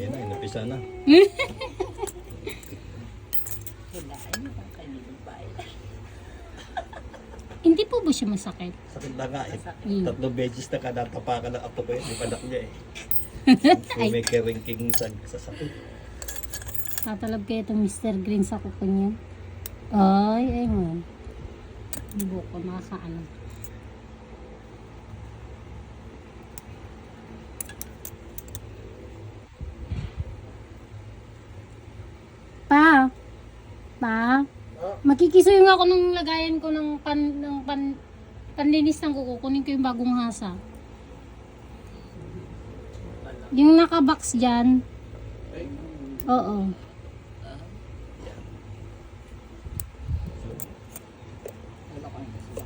Yan na, inapisa na. Hindi po ba siya masakit? Sakit na nga eh. Mm. Tatlong beses na kada tapakan ng apo ko yun. Yung anak niya eh. Kung may keringking sa, sa sakit. Tatalab kaya itong Mr. Green sa kuko niya. Ay, ay mo. Buko, nakakaano. Pa. Pa. Nga ako nung lagayan ko ng pan, ng pan, panlinis ng kuko. Kunin ko yung bagong hasa. Yung nakabox dyan. Oo.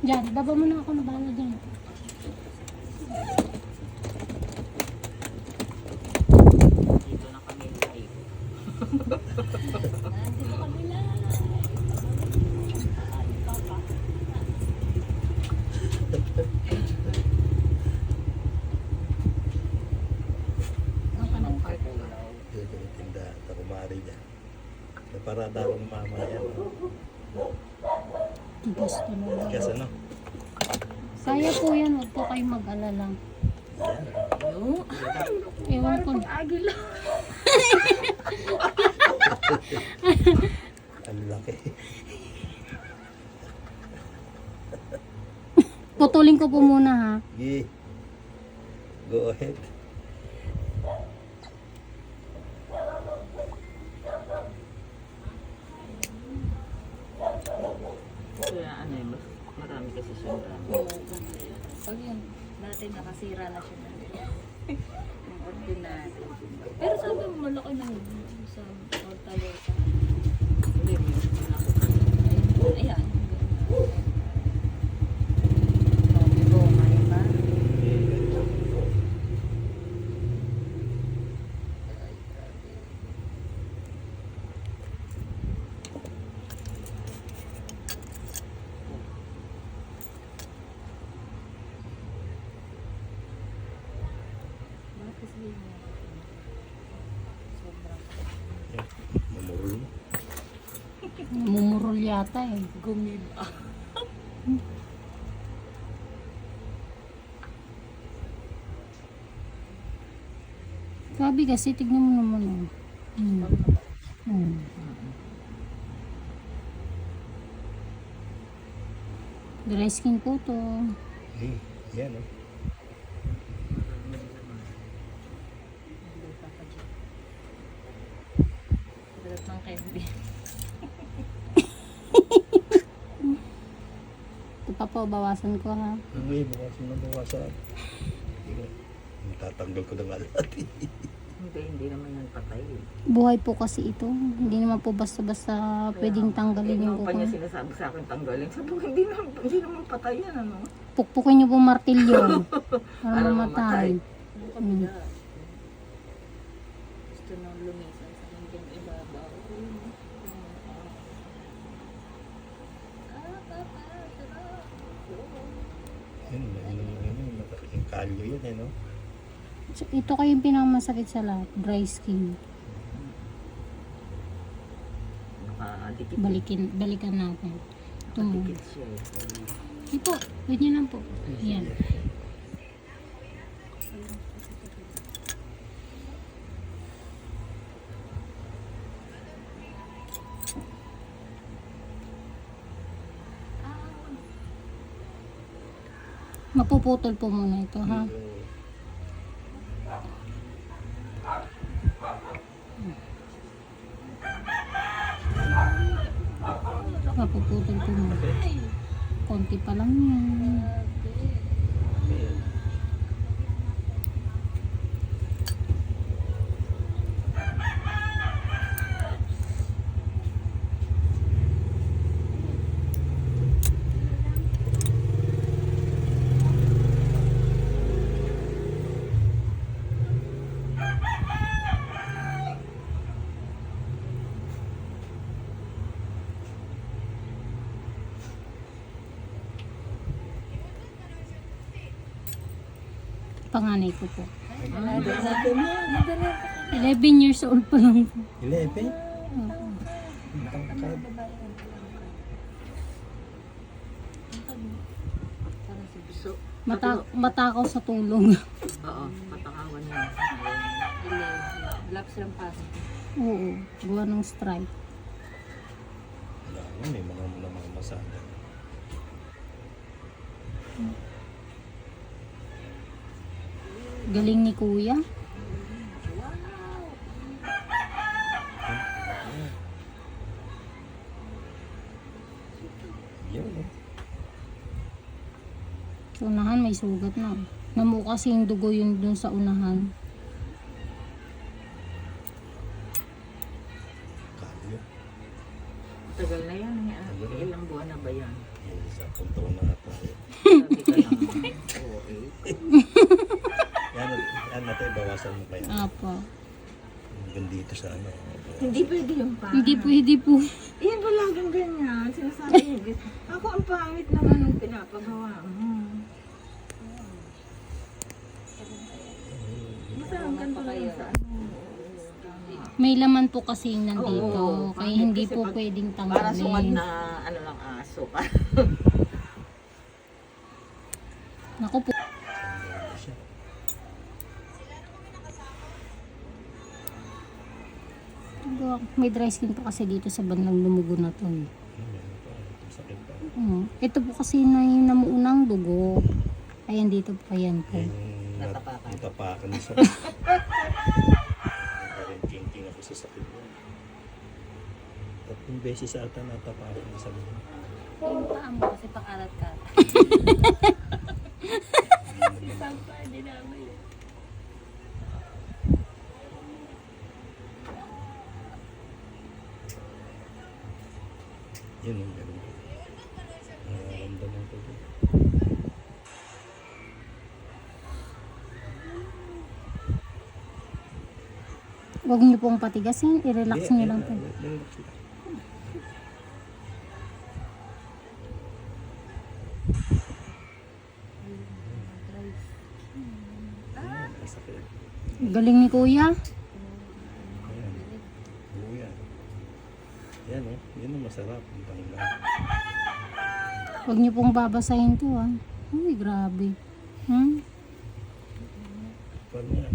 Diyan, baba mo na ako na bala dyan. Yung tinitinda at kumari niya. Na parada akong mama yan. Tigas talaga. Kasi ano? Kaya po yan, huwag po kayong mag-alala. No? Ewan ko. Agila. Ang laki. Putulin ko po muna ha. Gi. Go ahead. Kaya ano yun, mas marami kasi siya. Pag yun, dati nakasira na siya na. Yung ordinary. Pero sabi mo, malaki na yun sa Fortaleza. Ayan. Sabi ko, may ba? Bakit sabi mo? Sobrang Mamurul mo. Mumurol yata eh. gumiba. Sabi kasi, tignan mo naman oh. Hmm. Hmm. Dry skin po to. Eh, yan oh. Dalat ng candy. Ito pa po, bawasan ko ha. Uy, bawasan na bawasan. Tatanggal ko ng alat. Hindi, hindi naman yan patay. eh. Buhay po kasi ito. Hindi naman po basta-basta pwedeng tanggalin yung Yung pa niya kuko. sinasabi sa akin tanggalin. Sabi ko, hindi naman, hindi naman patay yan, ano? Pukpukin niyo po martilyo. para Para mamatay. Hmm. Gusto nang lumisan sa hanggang ibabaw. Ah, papa, sarap. Yun, ano, ano, kalyo yun eh, no? Ito kayo yung pinakamasakit sa lahat. Dry skin. Nakadikit. Balikin, balikan natin. Ito. Nakadikit siya eh. Ito, nyo lang po. Yan. Mapuputol po muna ito, ha? Panganay ko po. Ay, dala, dala, dala, dala. 11 years old pa lang po. 11? Oo. Mata matakaw sa tulong. Oo, patakawan niya. 11. Laps lang pasok. Oo, gawa ng strike. Wala may mga mga mga masada. Galing ni kuya. Sa unahan may sugat na. Namu kasi yung dugo yun dun sa unahan. Tagal na yan. eh. Ilang buwan na ba yan? Sa taon na ata. eh. Sabi ka lang. Oo, eh. Yan, yan natin, bawasan mo pa yan. Apo. Hanggang dito sa ano. Hindi pwede yung pa. Hindi pwede po. Yan ba laging ganyan? Sinasabi niya. Ako ang pangit naman ng pinapagawa mo. Basta ang ganda lang sa ano. May laman po kasi yung nandito. Oo, kaya bakit? hindi Kasi po pag- pwedeng Para sungad tanggalin. na ano lang aso. Naku po. May dry skin po kasi dito sa bandang lumugo na to. eh. Pa. Ito, po kasi na yung namuunang dugo. Ayan dito po, ayan po. Natapakan. natapakan sa Parang king-king ako sa sakit mo. Tatlong beses ata natapakan sa sakit mo. Yung paa mo kasi pakalat-kalat. Isang pa, hindi namin. Yun meron ko. Nararamdaman ko din. Huwag niyo pong patigasin. I-relax niyo lang po. relax lang. Galing ni kuya. Ayan. Oo yan. Yan o. Yan ang masarap. Ang tanggal. Huwag niyo pong babasahin to ah. Uy, grabe. Hmm? Paano yan?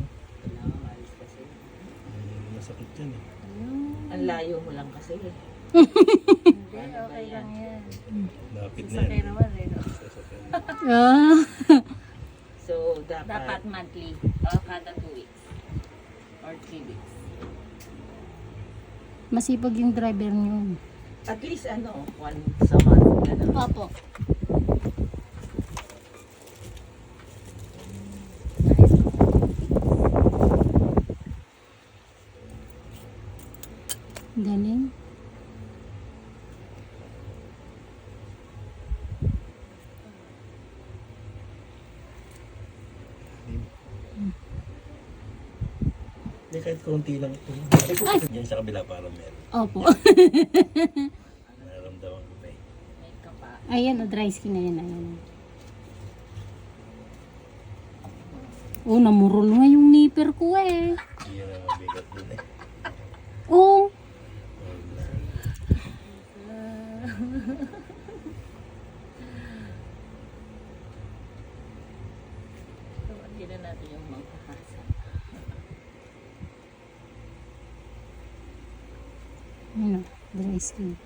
Ay, Masakit yan eh. Ang layo mo lang kasi. eh. Hindi, okay lang yan. Lapit na Sa yan. naman eh. no? Ah. So, dapat, Dapat monthly. O kada 2 weeks. Or 3 weeks. Masipag yung driver niyo. at least ano, once a month. Ganun. Opo. Galing. Kahit konti lang ito. Yan sa kabila para meron. Opo. Nararamdaman ko pa eh. Ayan, o dry skin na yan. Ayan. Oh, namurol nga yung nipper ko eh. Yan ang mabigat dun eh. Oh, Wala. So, hindi na natin yung magkakasa. ano, dry skin.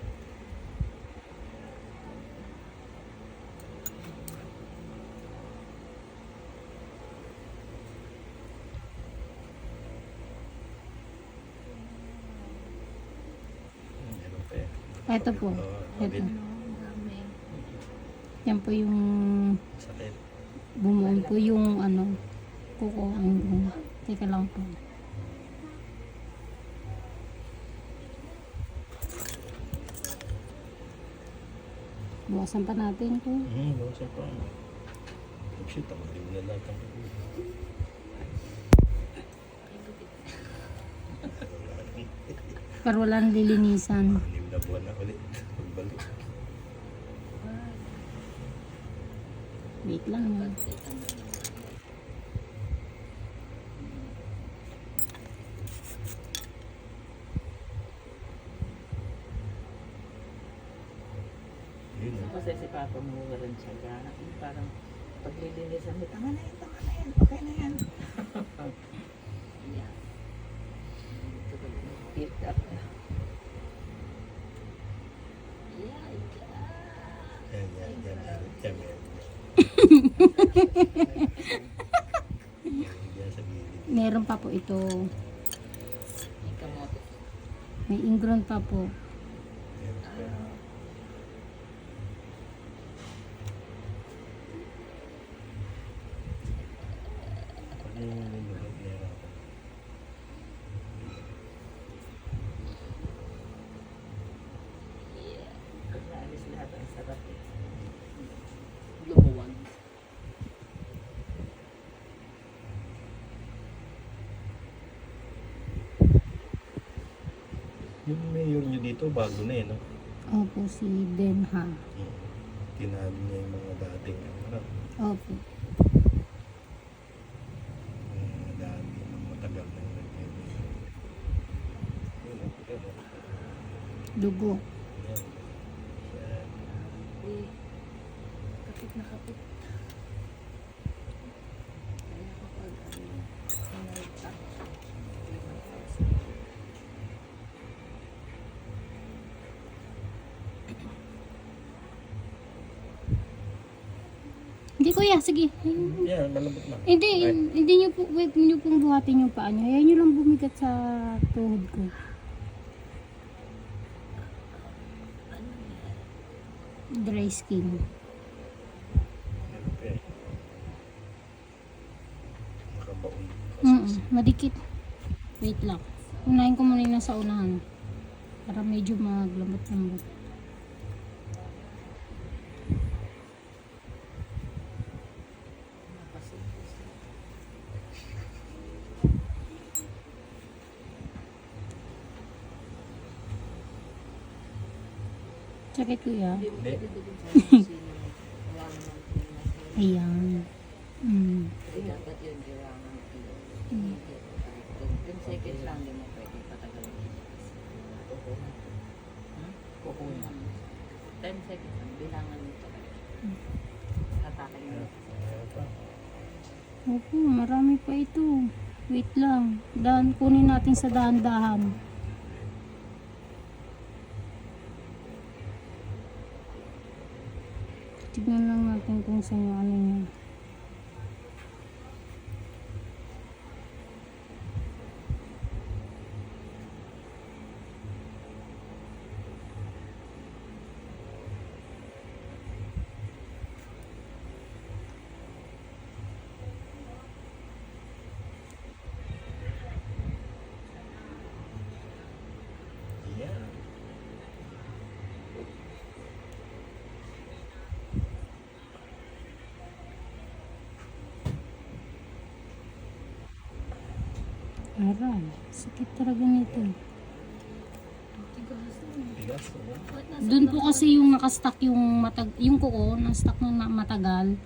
Ito po. Ito. Yan po yung bumuon po yung ano, kuko. Ang, teka lang po. Buwasan pa natin po. Hmm, bawasan pa. Oh shit, tamarin mo na lahat ang. Pero walang lilinisan. Anim na buwan na ulit. Pagbalik. Wait lang. ah. Yun. Kasi si Papa mo walang tiyaga. Yung Parang paglilinisan mo, tama na yan, tama na yan, okay na yan. Yeah. Picked up na. Yeah, Yan, yan, yan, yan, yan, yan. Yan sa gilid. Meron pa po ito. May ingron pa po. Meron pa. Pag yung nilulog, meron ako. Pag naalis lahat ang sarap eh. Lumuwag. Yung mayor nyo dito, bago na eh, no? Opo, si Denha. Mm. Tinalo niya yung mga dating, ano, Opo. mga ng matagal na yung nag-mayor. Yun. Dugo. Yan. Eh, kapit na kapit. Kaya kapag ano, sinalta. Hindi kuya, sige. Yan, malambot na. Hindi, Ay. hindi niyo po, wait niyo pong buhatin yung paa niyo. Ayan niyo lang bumigat sa tuhod ko. Dry skin. Okay. Nakabaon. Mm madikit. Wait lang. Unahin ko muna yung nasa unahan. Para medyo maglambot-lambot. Sakit kuya. Hindi mo Hindi. pwede doon sa sino. Wala mo ng pinag- Ayan. Mm. Dapat yun, kailangan yun. Yung second lang, hindi mo pwede patagalin. Kukunan. 10 seconds lang, bilangan talaga. Hatakin mo. Opo, marami pa ito. Wait lang. Dahan, kunin natin sa dahan-dahan. Tignan lang natin kung saan yung ano niya. Yan. Aray, sakit talaga nito. Doon po kasi yung nakastack yung matag yung kuko, na-stuck ng na- matagal.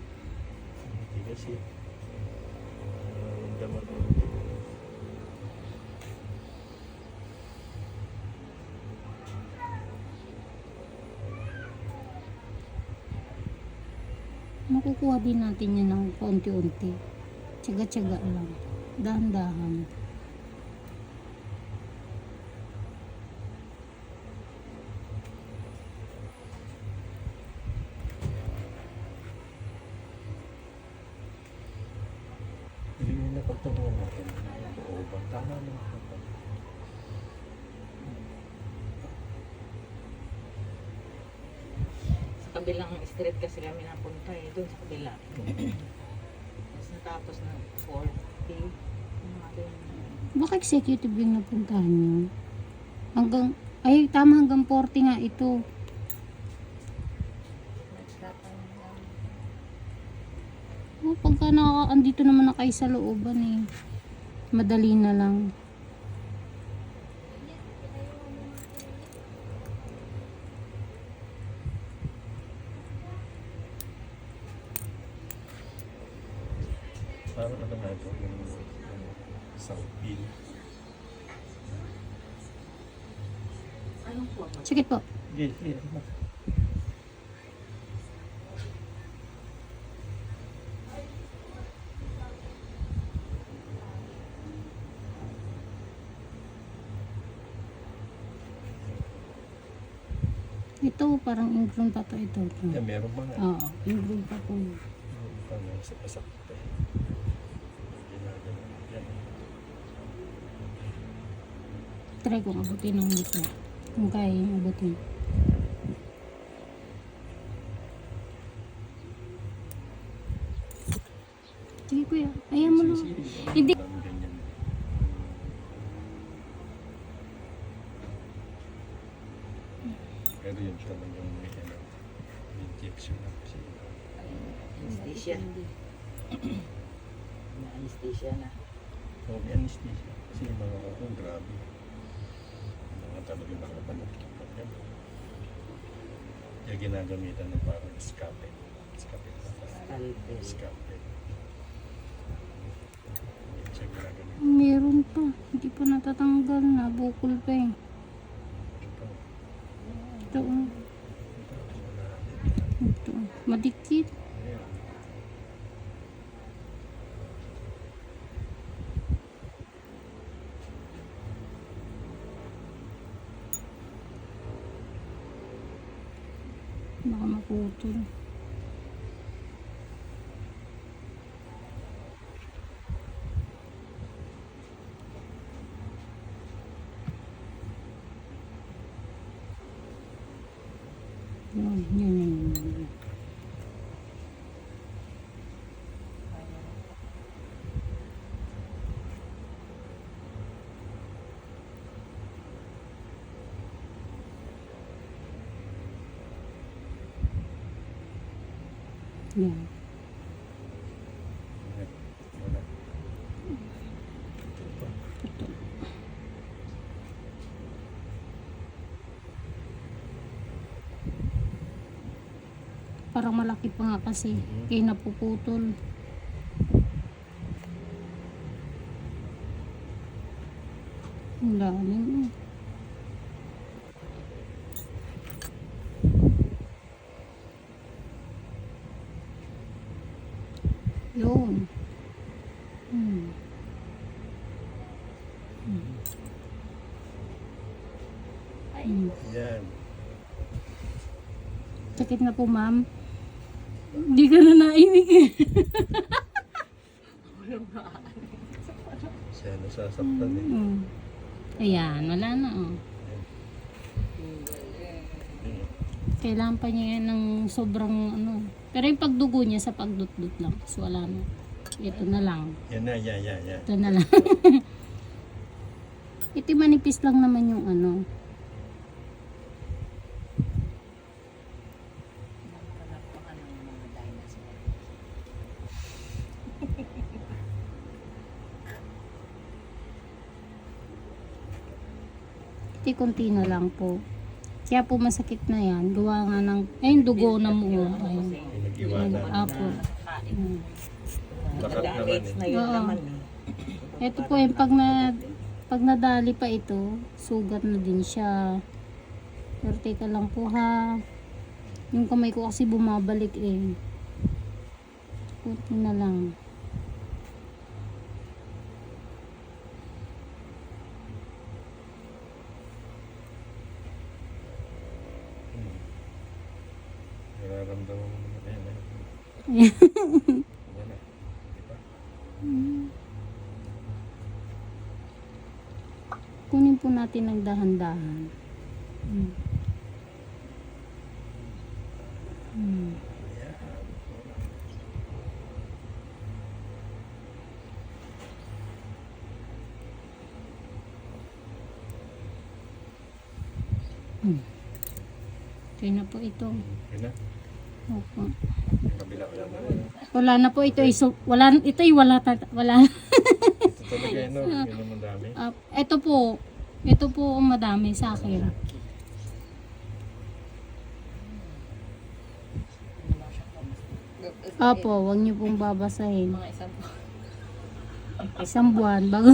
Makukuha din natin yan ng paunti-unti. Tsaga-tsaga lang. Dahan-dahan. Hindi mo napagtanungan natin. Oo ba? Tama na. Sa kabilang street kasi kami napunta eh, doon sa kabila. Tapos natapos na 40. Ano nga doon? Baka executive yung napuntahan nyo. Hanggang, ay tama hanggang 40 nga ito. Oh, pagka nakaka, andito naman na kayo sa looban eh. Madali na lang. Sige, sige. Ito, parang ingrown pa to ito. Yeah, meron mga. Oo, ingrown pa po. Sa pasakit. Try kong abutin ng dito. Kung kaya yung abutin. Pero yun talagang may ano, may injection na kasi. Anesthesia. Na anesthesia na. So, may anesthesia. Kasi yung mga ako, grabe. Yung Mga talagang nakapanakit pa yan. Kaya ginagamitan ng parang scalpel. Scalpel na parang siya ginagamitan. Meron pa. Hindi pa natatanggal na. Bukol pa eh. Ito. Ito. oh. Ito. Madikit. Ayan. Baka maputol. Yun, yun, yun, yun, yun. Yan. Parang malaki pa nga kasi. Kaya napuputol. Ang lalim. eh. Yun. Hmm. Hmm. Yan. Sakit na po, ma'am. Hindi ka na nainig eh. Siya nasasaktan eh. Hmm. Ayan, wala na oh. Ayun. Kailangan pa niya yan ng sobrang ano. Pero yung pagdugo niya sa pagdut-dut lang. So wala na. Ito na lang. Yan na, yan, yan, yan. Ito na lang. Ito manipis lang naman yung ano. Palakpakan ng mga dinosaur. Ito yung konti na lang po. Kaya po masakit na yan. Gawa nga ng, ayun dugo na mo. Ayun. Nag-iwala. Apo. Hmm. Lakat naman eh. Oo. naman eh. Ito po yung pag na pag nadali pa ito, sugat na din siya. Pero teka lang po ha. Yung kamay ko kasi bumabalik eh. Kunti na lang. Hmm. Nararamdaman mo naman. Ayan, ayan. Wala. Di ba? Kunin po natin ng dahan-dahan. Hmm. Hmm. Ayan. Okay na po ito. Na. Opo. Wala na. Po ito. Iso, wala, ito ay wala. wala. Ito talaga no? Yun naman dami. Ah, ito po. Ito po ang madami sa akin. Apo, wag niyo pong babasahin. Mga isang Isang buwan bago.